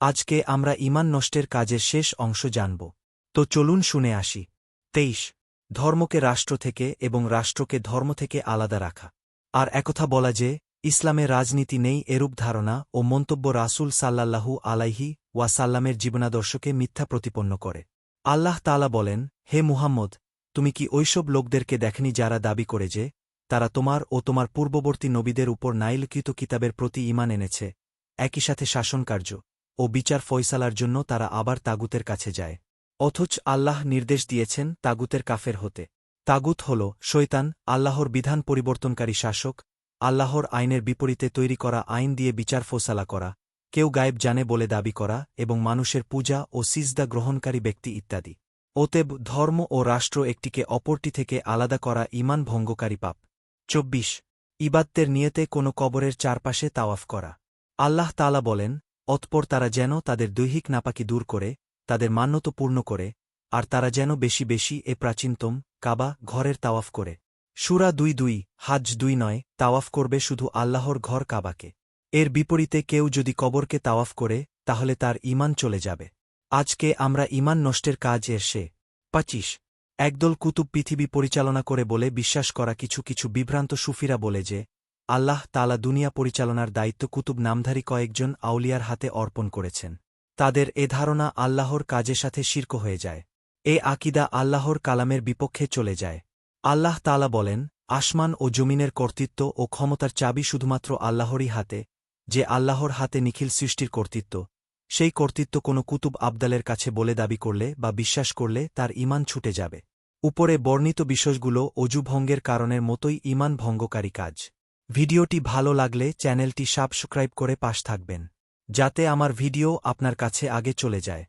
আজকে আমরা ইমান নষ্টের কাজের শেষ অংশ জানব। তো চলুন শুনে আসি। তেইশ। ধর্মকে রাষ্ট্র থেকে এবং রাষ্ট্রকে ধর্ম থেকে আলাদা রাখা। আর একথা বলা যে, ইসলামে রাজনীতি নেই এরূপ ধারণা ও মন্তব্য রাসূল সাল্লাল্লাহু আলাইহি ওয়াসাল্লামের জীবনাদর্শকে মিথ্যা প্রতিপন্ন করে। আল্লাহ তালা বলেন, হে মুহাম্মদ, তুমি কি ঐসব লোকদেরকে দেখনি যারা দাবি করে যে, তারা তোমার ও তোমার পূর্ববর্তী নবীদের উপর নাইলকৃত কিতাবের প্রতি ইমান এনেছে? একই সাথে শাসনকার্য। ও বিচার ফয়সালার জন্য তারা আবার তাগুতের কাছে যায়। অথচ আল্লাহ নির্দেশ দিয়েছেন তাগুতের কাফের হতে। তাগুত হল শৈতান আল্লাহর বিধান পরিবর্তনকারী শাসক, আল্লাহর আইনের বিপরীতে তৈরি করা আইন দিয়ে বিচার ফোসালা করা, কেউ গায়েব জানে বলে দাবি করা এবং মানুষের পূজা ও সিজদা গ্রহণকারী ব্যক্তি ইত্যাদি। অতএব ধর্ম ও রাষ্ট্র একটিকে অপরটি থেকে আলাদা করা ইমান ভঙ্গকারী পাপ। চব্বিশ ইবাত্তের নিয়েতে কোনো কবরের চারপাশে তাওয়াফ করা। আল্লাহ তালা বলেন অতপর তারা যেন তাদের দৈহিক নাপাকি দূর করে, তাদের মান্যত পূর্ণ করে, আর তারা যেন বেশি বেশি এ প্রাচীনতম কাবা ঘরের তাওয়াফ করে। সুরা দুই দুই, হাজ দুই নয়, তাওয়াফ করবে শুধু আল্লাহর ঘর কাবাকে। এর বিপরীতে কেউ যদি কবরকে তাওয়াফ করে, তাহলে তার ইমান চলে যাবে। আজকে আমরা ইমান নষ্টের কাজ এর সে। পঁচিশ, একদল কুতুব পৃথিবী পরিচালনা করে বলে বিশ্বাস করা কিছু কিছু বিভ্রান্ত সুফিরা বলে যে আল্লাহ তালা দুনিয়া পরিচালনার দায়িত্ব কুতুব নামধারী কয়েকজন আউলিয়ার হাতে অর্পণ করেছেন। তাদের এ ধারণা আল্লাহর কাজের সাথে শির্ক হয়ে যায়। এ আকিদা আল্লাহর কালামের বিপক্ষে চলে যায়। আল্লাহ তালা বলেন, আসমান ও জমিনের কর্তৃত্ব ও ক্ষমতার চাবি শুধুমাত্র আল্লাহরই হাতে, যে আল্লাহর হাতে নিখিল সৃষ্টির কর্তৃত্ব। সেই কর্তৃত্ব কোনো কুতুব আবদালের কাছে বলে দাবি করলে বা বিশ্বাস করলে তার ইমান ছুটে যাবে। উপরে বর্ণিত বিষয়গুলো অজুভঙ্গের কারণের মতোই ইমান ভঙ্গকারী কাজ। ভিডিওটি ভালো লাগলে চ্যানেলটি সাবস্ক্রাইব করে পাশ থাকবেন, যাতে আমার ভিডিও আপনার কাছে আগে চলে যায়।